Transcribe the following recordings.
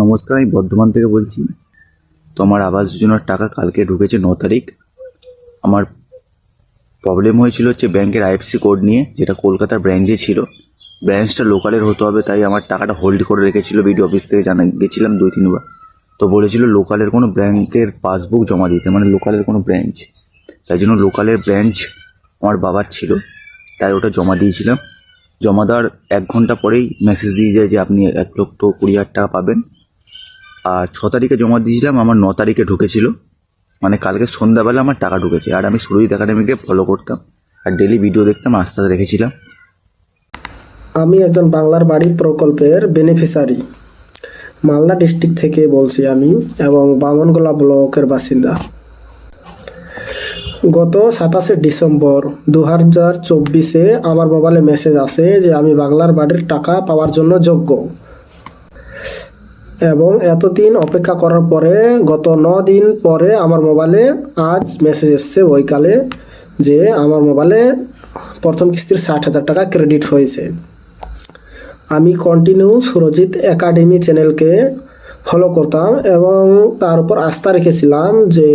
নমস্কার, আমি বর্ধমান থেকে বলছি। তো আমার আবাস যোজনার টাকা কালকে ঢুকেছে ন তারিখ। আমার প্রবলেম হয়েছিল হচ্ছে ব্যাংকের আইএফসি কোড নিয়ে, যেটা কলকাতার ব্রাঞ্চে ছিল। ব্রাঞ্চটা লোকালের হতে হবে, তাই আমার টাকাটা হোল্ড করে রেখেছিল বিডি অফিস থেকে জানা, গেছিলাম দুই, তিনবার। তো বলেছিল লোকালের কোনো ব্যাংকের পাসবুক জমা দিতে মানে লোকালের কোনো ব্রাঞ্চ তাই জন্য লোকালের ব্রাঞ্চ আমার বাবার ছিল, তাই ওটা জমা দিয়েছিলাম। জমা দেওয়ার এক ঘণ্টা পরেই মেসেজ দিয়ে যায় যে, আপনি এক লক্ষ কুড়ি হাজার টাকা পাবেন। আর ছ তারিখে জমা দিয়েছিলাম, আমার ন তারিখে ঢুকেছিল। মানে কালকে সন্ধ্যাবেলা আমার টাকা ঢুকেছে। আর আমি সুরজিৎ একাডেমিকে ফলো করতাম আর ডেলি ভিডিও দেখতাম আস্তে আস্তে রেখেছিলাম। আমি একজন বাংলার বাড়ি প্রকল্পের বেনিফিসারি মালদা ডিস্ট্রিক্ট থেকে বলছি আমি এবং বামনগোলা ব্লকের বাসিন্দা। গত সাতাশে ডিসেম্বর দু হাজার চব্বিশে আমার মোবাইলে মেসেজ আসে যে আমি বাংলার বাড়ির টাকা পাওয়ার জন্য যোগ্য। এবং এতদিন অপেক্ষা করার পরে গত ন দিন পরে আমার মোবাইলে আজ মেসেজ এসছে ওইকালে যে আমার মোবাইলে প্রথম কিস্তির ষাট হাজার টাকা ক্রেডিট হয়েছে। আমি কন্টিনিউ সুরজিৎ একাডেমি চ্যানেলকে ফলো করতাম এবং তার উপর আস্থা রেখেছিলাম যে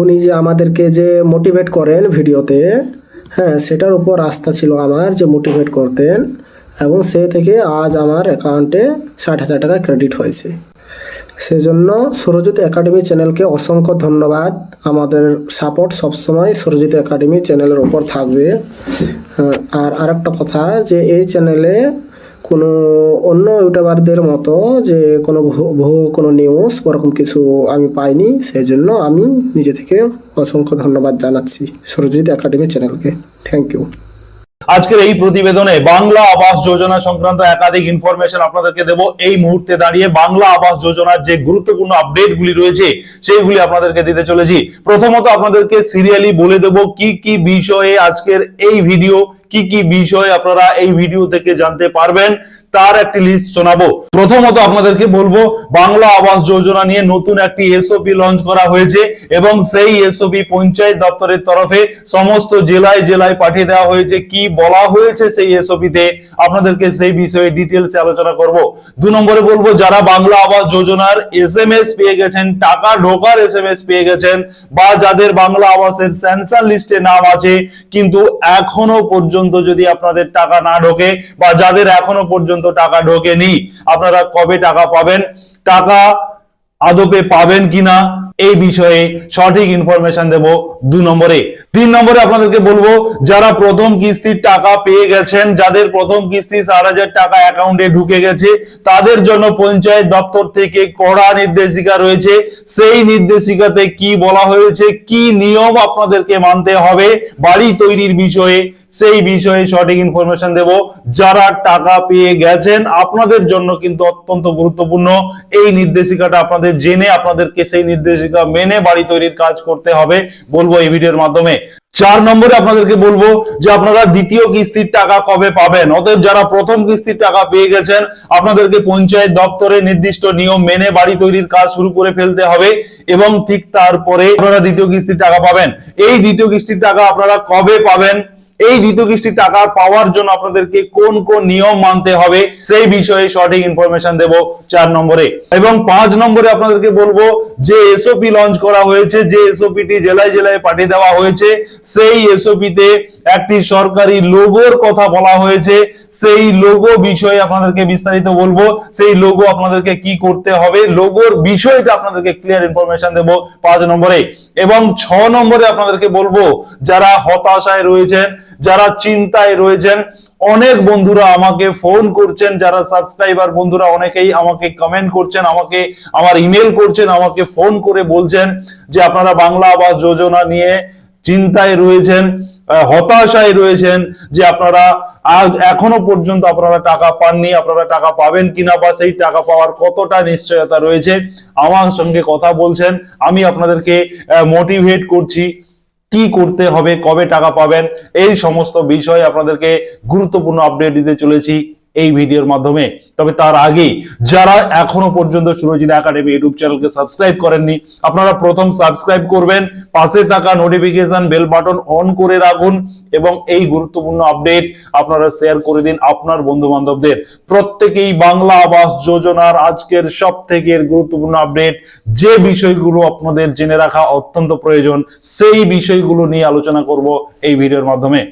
উনি যে আমাদেরকে যে মোটিভেট করেন ভিডিওতে হ্যাঁ সেটার উপর আস্থা ছিল আমার যে মোটিভেট করতেন। এবং সে থেকে আজ আমার অ্যাকাউন্টে ষাট হাজার টাকা ক্রেডিট হয়েছে। সেজন্য সুরজিৎ একাডেমি চ্যানেলকে অসংখ্য ধন্যবাদ। আমাদের সাপোর্ট সবসময় সুরজিৎ একাডেমি চ্যানেলের ওপর থাকবে। আর আরেকটা কথা যে, এই চ্যানেলে কোনো অন্য ইউটিউবারদের মতো যে কোনো ভুয়ো কোনো নিউজ ওরকম কিছু আমি পাইনি সেই জন্য আমি নিজে থেকে অসংখ্য ধন্যবাদ জানাচ্ছি সুরজিৎ একাডেমি চ্যানেলকে থ্যাংক ইউ আজকের এই প্রতিবেদনে বাংলা আবাস যোজনা সংক্রান্ত একাধিক ইনফরমেশন আপনাদেরকে দেব। এই মুহূর্তে দাঁড়িয়ে বাংলা আবাস যোজনার যে গুরুত্বপূর্ণ আপডেট গুলি রয়েছে, সেইগুলি আপনাদেরকে দিতে চলেছি। প্রথমত আপনাদেরকে সিরিয়ালি বলে দেব কি কি বিষয়ে আজকের এই ভিডিও কি কি বিষয় আপনারা এই ভিডিও থেকে জানতে পারবেন। তার একটি লিস্ট শোনাবো। প্রথমত আপনাদেরকে বলব, বাংলা আবাস যোজনা নিয়ে নতুন একটি এসওপি লঞ্চ করা হয়েছে এবং সেই এসওপি পঞ্চায়েত দপ্তরের তরফে সমস্ত জেলায় জেলায় পাঠিয়ে দেওয়া হয়েছে। কি বলা হয়েছে সেই এসওপি তে? আপনাদেরকে সেই বিষয়ে ডিটেলসে আলোচনা করব। দু নম্বরে বলব, যারা বাংলা আবাস যোজনার এসএমএস পেয়ে গেছেন, টাকা ঢোকার এসএমএস পেয়ে গেছেন বা যাদের বাংলা আবাসের স্যাংশন লিস্টে নাম আছে, কিন্তু এখনও পর্যন্ত যদি আপনাদের টাকা না ঢোকে বা যাদের এখনও পর্যন্ত টাকা ঢোকেনি। আপনারা কবে টাকা পাবেন? টাকা আদপে পাবেন কিনা? এই বিষয়ে সঠিক ইনফরমেশন দেব দু নম্বরে। তিন নম্বরে আপনাদেরকে বলব, যারা প্রথম কিস্তির টাকা পেয়ে গেছেন, যাদের প্রথম কিস্তি চার হাজার টাকা অ্যাকাউন্টে ঢুকে গেছে, তাদের জন্য পঞ্চায়েত দপ্তর থেকে কড়া নির্দেশিকা রয়েছে। সেই নির্দেশিকাতে কি বলা হয়েছে, কি নিয়ম আপনাদেরকে মানতে হবে, বাড়ি তৈরির বিষয়ে সেই বিষয়ে সঠিক ইনফরমেশন দেব। যারা টাকা পেয়ে গেছেন, আপনাদের জন্য কিন্তু অত্যন্ত গুরুত্বপূর্ণ। এই নির্দেশিকাটা আপনাদের জেনে, আপনাদেরকে সেই নির্দেশিকা মেনে বাড়ি তৈরির কাজ করতে হবে বলব এই ভিডিওর মাধ্যমে। চার নম্বরে আপনাদেরকে বলব যে আপনারা দ্বিতীয় কিস্তির টাকা কবে পাবেন? অতএব যারা প্রথম কিস্তির টাকা পেয়ে গেছেন, আপনাদেরকে পঞ্চায়েত দপ্তরে নির্দিষ্ট নিয়ম মেনে বাড়ি তৈরির কাজ শুরু করে ফেলতে হবে এবং ঠিক তারপরে আপনারা দ্বিতীয় কিস্তির টাকা পাবেন। এই দ্বিতীয় কিস্তির টাকা আপনারা কবে পাবেন? এই দ্বিতীয় কিস্তির টাকা পাওয়ার জন্য আপনাদেরকে কোন কোন নিয়ম মানতে হবে সেই বিষয়ে সঠিক ইনফরমেশন দেব চার নম্বরে। এবং পাঁচ নম্বরে আপনাদেরকে বলব, যে এসওপি লঞ্চ করা হয়েছে, যে এসওপিটি জেলায় জেলায় পাঠিয়ে দেওয়া হয়েছে, সেই এসওপি তে একটি সরকারি লোগোর কথা বলা হয়েছে। সেই লোগো বিষয়ে আপনাদেরকে বিস্তারিত বলব, সেই লোগো আপনাদেরকে কি করতে হবে, লোগোর বিষয়টা আপনাদেরকে ক্লিয়ার ইনফরমেশন দেব পাঁচ নম্বরে। এবং ছ নম্বরে আপনাদেরকে বলব, যারা হতাশায় রয়েছেন যারা চিন্তায় রয়েছেন, অনেক বন্ধুরা আমাকে ফোন করছেন, যারা সাবস্ক্রাইবার বন্ধুরা অনেকেই আমাকে কমেন্ট করছেন, আমাকে আমার ইমেল করছেন, আমাকে ফোন করে বলছেন যে আপনারা বাংলা আবাস যোজনা নিয়ে চিন্তায় রয়েছেন হতাশায় রয়েছেন যে আপনারা আজ এখনও পর্যন্ত আপনারা টাকা পাননি, আপনারা টাকা পাবেন কিনা বা সেই টাকা পাওয়ার কতটা নিশ্চয়তা রয়েছে, আমার সঙ্গে কথা বলছেন। আমি আপনাদেরকে মোটিভেট করছি। কি করতে হবে কবে টাকা পাবেন এই সমস্ত বিষয় আপনাদেরকে গুরুত্বপূর্ণ আপডেট দিতে চলেছি। এই ভিডিওর মাধ্যমে। তবে তার আগে যারা এখনও পর্যন্ত সুরজিৎ একাডেমি ইউটিউব চ্যানেলকে সাবস্ক্রাইব করেননি, আপনারা প্রথম সাবস্ক্রাইব করবেন, পাশে থাকা নোটিফিকেশন বেল বাটন অন করে রাখুন, এবং এই গুরুত্বপূর্ণ আপডেট আপনারা শেয়ার করে দিন আপনার বন্ধু বান্ধবদের প্রত্যেকেই বাংলা আবাস যোজনার আজকের সব থেকে গুরুত্বপূর্ণ আপডেট যে বিষয়গুলো আপনাদের জেনে রাখা অত্যন্ত প্রয়োজন, সেই বিষয়গুলো নিয়ে আলোচনা করব এই ভিডিওর মাধ্যমে।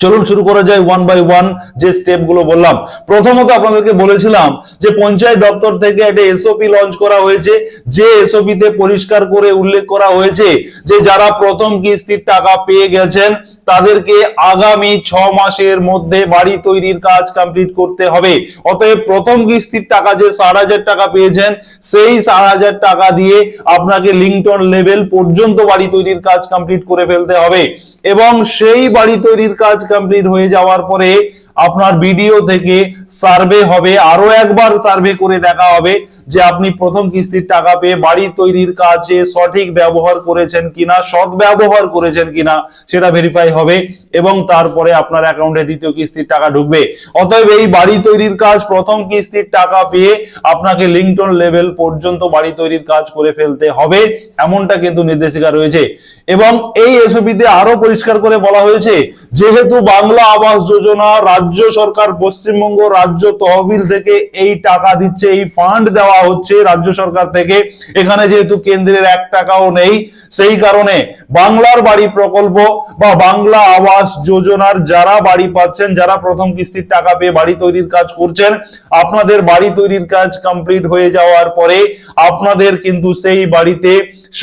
চলুন শুরু করা যায় ওয়ান বাই ওয়ান যে স্টেপগুলো বললাম। প্রথমত আপনাদেরকে বলেছিলাম যে পঞ্চায়েত দপ্তর থেকে একটা এসওপি লঞ্চ করা হয়েছে। যে এসওপি তে পরিষ্কার করে উল্লেখ করা হয়েছে যে যারা প্রথম কিস্তির টাকা পেয়ে গেছেন, তাদেরকে আগামী ছ মাসের মধ্যে বাড়ি তৈরির কাজ কমপ্লিট করতে হবে। অতএব প্রথম কিস্তির টাকা যে ষাট হাজার টাকা পেয়েছেন, সেই ষাট হাজার টাকা দিয়ে আপনাকে লিঙ্কটন লেভেল পর্যন্ত বাড়ি তৈরির কাজ কমপ্লিট করে ফেলতে হবে। এবং সেই বাড়ি তৈরির কাজ কমপ্লিট হয়ে যাওয়ার পরে আপনার ভিডিও থেকে সার্ভে হবে। আরও একবার সার্ভে করে দেখা হবে যে আপনি প্রথম কিস্তির টাকা পেয়ে বাড়ি তৈরির কাজে সঠিক ব্যবহার করেছেন কিনা, সৎ ব্যবহার করেছেন কিনা, সেটা ভেরিফাই হবে এবং তারপরে আপনার অ্যাকাউন্টে দ্বিতীয় কিস্তির টাকা ঢুকবে। অতএব এই বাড়ি তৈরির কাজ, প্রথম কিস্তির টাকা পেয়ে আপনাকে লিঙ্কটন লেভেল পর্যন্ত বাড়ি তৈরির কাজ করে ফেলতে হবে, এমনটা কিন্তু নির্দেশিকা রয়েছে। এবং এই এসওপিতে আরও পরিষ্কার করে বলা হয়েছে, যেহেতু বাংলা আবাস যোজনা রাজ্য সরকার পশ্চিমবঙ্গ রাজ্য তহবিল থেকে এই টাকা দিচ্ছে, এই ফান্ড দেওয়া হচ্ছে রাজ্য সরকার থেকে। এখানে যেহেতু কেন্দ্রের এক টাকাও নেই, সেই কারণে বাংলার বাড়ি প্রকল্প বা বাংলা আবাস যোজনার যারা বাড়ি পাচ্ছেন, যারা প্রথম কিস্তির টাকা পেয়ে বাড়ি তৈরির কাজ করছেন, আপনাদের বাড়ি তৈরির কাজ কমপ্লিট হয়ে যাওয়ার পরে আপনাদের কিন্তু সেই বাড়িতে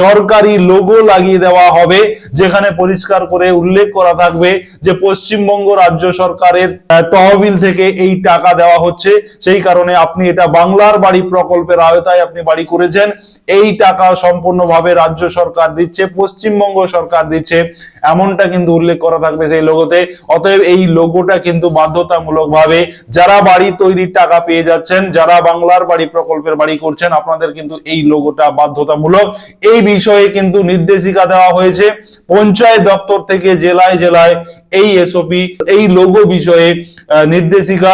সরকারি লোগো লাগিয়ে দেওয়া হবে, যেখানে পরিষ্কার করে উল্লেখ করা থাকবে যে পশ্চিমবঙ্গ রাজ্য সরকারের তহবিল থেকে এই টাকা দেওয়া হচ্ছে। সেই কারণে আপনি এটা বাংলার বাড়ি প্রকল্পের আওতায় আপনি বাড়ি করেছেন। এই টাকা সম্পূর্ণভাবে রাজ্য সরকার দিচ্ছে, পশ্চিমবঙ্গ সরকার দিচ্ছে, এমনটা কিন্তু উল্লেখ করা থাকবে সেই লোগোতে। অতএব এই লোগোটা কিন্তু বাধ্যতামূলক ভাবে যারা বাড়ি তৈরির টাকা পেয়ে যাচ্ছেন, যারা বাংলার বাড়ি প্রকল্পের বাড়ি করছেন, আপনাদের কিন্তু এই লোগোটা বাধ্যতামূলক। এই বিষয়ে কিন্তু নির্দেশিকা দেওয়া হয়েছে। পঞ্চায়েত দপ্তর থেকে জেলায় জেলায় এই এসওপি এই লোগো বিষয়ে নির্দেশিকা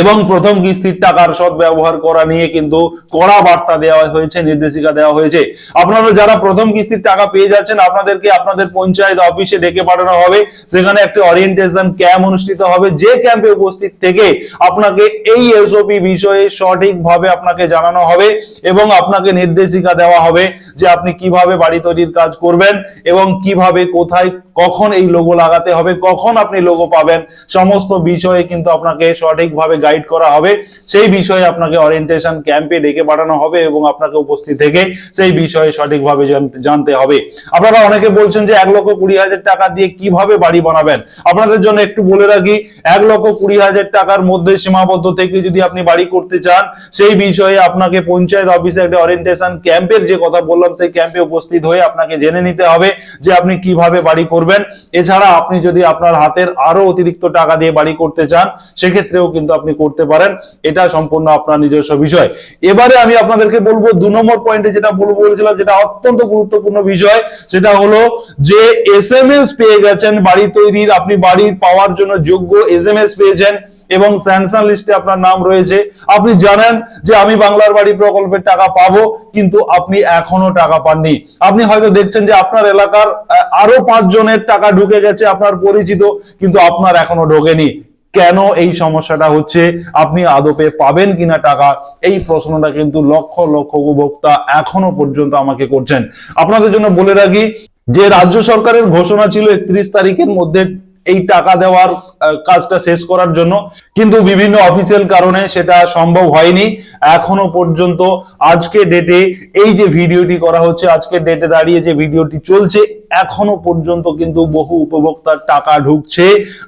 এবং প্রথম কিস্তির টাকার সৎ ব্যবহার করা নিয়ে কিন্তু কড়া বার্তা দেওয়া হয়েছে নির্দেশিকা দেওয়া হয়েছে। আপনারা যারা প্রথম কিস্তির টাকা পেয়ে যাচ্ছেন, আপনাদেরকে আপনাদের পঞ্চায়েত অফিসে ডেকে পাঠানো হবে। সেখানে একটি অরিয়েন্টেশন ক্যাম্প অনুষ্ঠিত হবে। যে ক্যাম্পে উপস্থিত থেকে আপনাকে এই এসওপি বিষয়ে সঠিকভাবে আপনাকে জানানো হবে এবং আপনাকে নির্দেশিকা দেওয়া হবে যে আপনি কীভাবে বাড়ি তৈরির কাজ করবেন এবং কীভাবে কোথায় কখন এই লোগো লাগাতে হবে, কখন আপনি লোগো পাবেন। সমস্ত বিষয়ে কিন্তু আপনাকে সঠিকভাবে গাইড করা হবে। সেই বিষয়ে আপনাকে অরিয়েন্টেশন ক্যাম্পে ডেকে পাঠানো হবে এবং আপনাকে উপস্থিত থেকে সেই বিষয়ে সঠিকভাবে জানতে হবে। আপনারা অনেকে বলছেন যে এক লক্ষ কুড়ি হাজার টাকা দিয়ে কীভাবে বাড়ি বানাবেন? আপনাদের জন্য একটু বলে রাখি, এক লক্ষ কুড়ি হাজার টাকার মধ্যে সীমাবদ্ধ থেকে যদি আপনি বাড়ি করতে চান, সেই বিষয়ে আপনাকে পঞ্চায়েত অফিসে একটা অরিয়েন্টেশন ক্যাম্পের যে কথা বললাম, সেই ক্যাম্পে উপস্থিত হয়ে আপনাকে জেনে নিতে হবে যে আপনি কীভাবে বাড়ি করবেন। এছাড়া আপনি যদি আপনার হাতের আরও অতিরিক্ত টাকা দিয়ে বাড়ি করতে চান, সেক্ষেত্রেও কিন্তু আপনি করতে পারেন। এটা সম্পূর্ণ আপনার নিজস্ব বিষয়। এবারে আমি আপনাদেরকে বলব, দু নম্বর পয়েন্টে যেটা বলব বলেছিলাম, যেটা অত্যন্ত গুরুত্বপূর্ণ বিষয় সেটা হলো যে এস এম এস পেয়ে গেছেন, বাড়ি তৈরির, আপনি বাড়ি পাওয়ার জন্য যোগ্য এস এম এস পেয়েছেন এবং স্যাংশন লিস্টে আপনার নাম রয়েছে। আপনি জানেন যে আমি বাংলার বাড়ি প্রকল্পের টাকা পাবো, কিন্তু আপনি এখনও টাকা পাননি। আপনি হয়তো দেখছেন যে আপনার এলাকার আরও পাঁচ জনের টাকা ঢুকে গেছে, আপনার পরিচিত, কিন্তু আপনার এখনও ঢোকেনি। কেন এই সমস্যাটা হচ্ছে? আপনি আদপে পাবেন কিনা টাকা? এই প্রশ্নটা কিন্তু লক্ষ লক্ষ উপভোক্তা এখনও পর্যন্ত আমাকে করছেন। আপনাদের জন্য বলে রাখি, যে রাজ্য সরকারের ঘোষণা ছিল একত্রিশ তারিখের মধ্যে এই টাকা দেওয়ার কাজটা শেষ করার জন্য। কিন্তু বিভিন্ন অফিসিয়াল কারণে সেটা সম্ভব হয়নি। এখনও পর্যন্ত আজকে ডেটে এই যে ভিডিওটি করা হচ্ছে, আজকে ডেটে দাঁড়িয়ে যে ভিডিওটি চলছে, এখনও পর্যন্ত কিন্তু বহু উপভোক্তার টাকা ঢুকছে।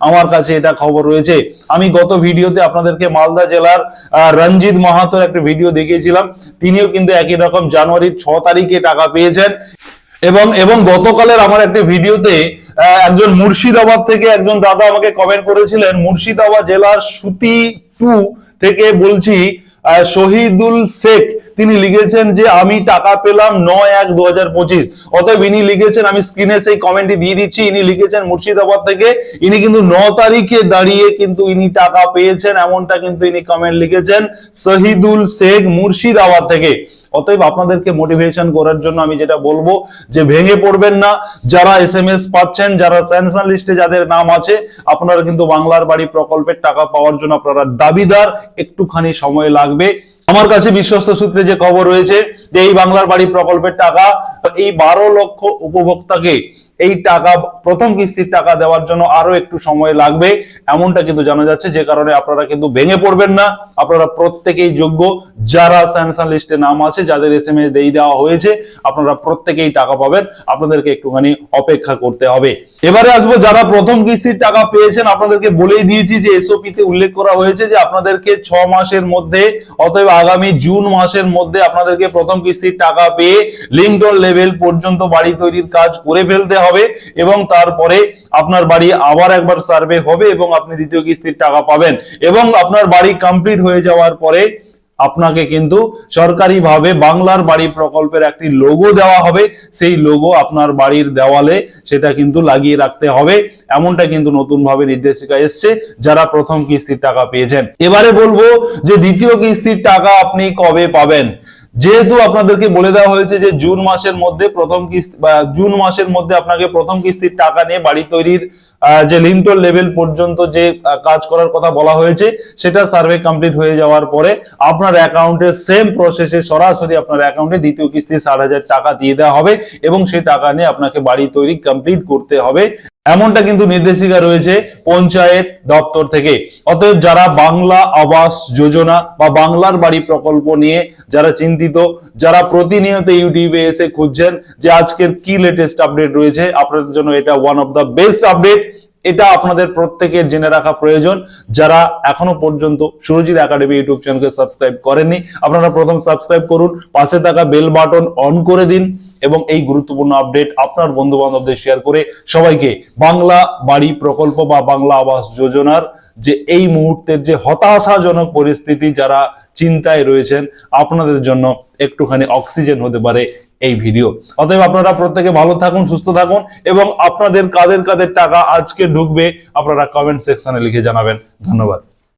আমার কাছে এটা খবর রয়েছে। আমি গত ভিডিওতে আপনাদেরকে মালদা জেলার রঞ্জিত মাহাতোর একটা ভিডিও দেখিয়েছিলাম। তিনিও কিন্তু একই রকম জানুয়ারির ছ তারিখে টাকা পেয়েছেন। এবং এবং গতকালের আমার একটি ভিডিওতে একজন মুর্শিদাবাদ থেকে একজন দাদা আমাকে কমেন্ট করেছিলেন, মুর্শিদাবাদ জেলার সুতি টু থেকে বলছি শহীদুল শেখ, তিনি লিখেছেন যে, আমি টাকা পেলাম নয় এক দু হাজার পঁচিশ। অতএব ইনি লিখেছেন, আমি স্ক্রিনে সেই কমেন্টটি দিয়ে দিচ্ছি, ইনি লিখেছেন মুর্শিদাবাদ থেকে, ইনি কিন্তু ন তারিখে দাঁড়িয়ে কিন্তু ইনি টাকা পেয়েছেন, এমনটা কিন্তু ইনি কমেন্ট লিখেছেন, শহীদুল শেখ মুর্শিদাবাদ থেকে। অতএব আপনাদেরকে মোটিভেশন করার জন্য আমি যেটা বলব যে ভেঙে পড়বেন না। যারা এস এম এস পাচ্ছেন, যারা স্যাংশন লিস্টে যাদের নাম আছে, আপনারা কিন্তু বাংলার বাড়ি প্রকল্পের টাকা পাওয়ার জন্য আপনারা দাবিদার। একটুখানি সময় লাগবে। আমার কাছে বিশ্বস্ত সূত্রে যে খবর রয়েছে যে এই বাংলার বাড়ি প্রকল্পের টাকা এই বারো লক্ষ উপভোক্তাকে এই টাকা, প্রথম কিস্তির টাকা দেওয়ার জন্য আরও একটু সময় লাগবে। এমনটা কিন্তু জানা যাচ্ছে, যে কারণে আপনারা কিন্তু ভেঙে পড়বেন না। আপনারা প্রত্যেকেই যোগ্য। যারা স্যামসাং লিস্টে নাম আছে, যাদের এস এম এস দিয়ে দেওয়া হয়েছে, আপনারা প্রত্যেকেই টাকা পাবেন। আপনাদেরকে একটুখানি অপেক্ষা করতে হবে। এবারে আসব, যারা প্রথম কিস্তির টাকা পেয়েছেন, আপনাদেরকে বলেই দিয়েছি যে এসওপি তে উল্লেখ করা হয়েছে যে আপনাদেরকে ছ মাসের মধ্যে, অতএব আগামী জুন মাসের মধ্যে আপনাদেরকে প্রথম কিস্তির টাকা পেয়ে লিঙ্কডন লেভেল পর্যন্ত বাড়ি তৈরির কাজ করে ফেলতে হবে এবং তারপরে আপনার বাড়ি আবার একবার সার্ভে হবে এবং আপনি দ্বিতীয় কিস্তির টাকা পাবেন। এবং আপনার বাড়ি কমপ্লিট হয়ে যাওয়ার পরে আপনাকে কিন্তু সরকারিভাবে বাংলার বাড়ি প্রকল্পের একটি লোগো দেওয়া হবে। সেই লোগো আপনার বাড়ির দেওয়ালে সেটা কিন্তু লাগিয়ে রাখতে হবে। এমনটা কিন্তু নতুন ভাবে নির্দেশিকা এসছে, যারা প্রথম কিস্তির টাকা পেয়েছেন। এবারে বলব যে দ্বিতীয় কিস্তির টাকা আপনি কবে পাবেন? যেহেতু আপনাদেরকে বলে দেওয়া হয়েছে যে জুন মাসের মধ্যে প্রথম কিস্তি বা জুন মাসের মধ্যে আপনাকে প্রথম কিস্তির টাকা নিয়ে বাড়ি তৈরির যে লিঙ্কটন লেভেল পর্যন্ত যে কাজ করার কথা বলা হয়েছে, সেটা সার্ভে কমপ্লিট হয়ে যাওয়ার পরে আপনার অ্যাকাউন্টে সেম প্রসেসে সরাসরি আপনার অ্যাকাউন্টে দ্বিতীয় কিস্তি ষাট হাজার টাকা দিয়ে দেওয়া হবে এবং সেই টাকা নিয়ে আপনাকে বাড়ি তৈরি কমপ্লিট করতে হবে। এমনটা কিন্তু নির্দেশিকা রয়েছে পঞ্চায়েত দপ্তর থেকে। অতএব যারা বাংলা আবাস যোজনা বা বাংলার বাড়ি প্রকল্প নিয়ে যারা চিন্তিত, যারা প্রতিনিয়ত ইউটিউবে এসে খুঁজছেন যে আজকের কি লেটেস্ট আপডেট রয়েছে, আপনাদের জন্য এটা one of the best update এটা আপনাদের প্রত্যেকের জেনে রাখা প্রয়োজন। যারা এখনও পর্যন্ত সুরজিৎ একাডেমি ইউটিউব চ্যানেলকে সাবস্ক্রাইব করেননি, আপনারা প্রথম সাবস্ক্রাইব করুন, পাশে থাকা বেল বাটন অন করে দিন এবং এই গুরুত্বপূর্ণ আপডেট আপনার বন্ধু বান্ধবদের শেয়ার করে সবাইকে বাংলা বাড়ি প্রকল্প বা বাংলা আবাস যোজনার যে এই মুহূর্তের যে হতাশাজনক পরিস্থিতি যারা চিন্তায় রয়েছেন, আপনাদের জন্য একটুখানি অক্সিজেন হতে পারে এই ভিডিও অতএব আপনারা প্রত্যেকে ভালো থাকুন, সুস্থ থাকুন এবং আপনাদের কাদের কাদের টাকা আজকে ঢুকবে আপনারা কমেন্ট সেকশনে লিখে জানাবেন। ধন্যবাদ।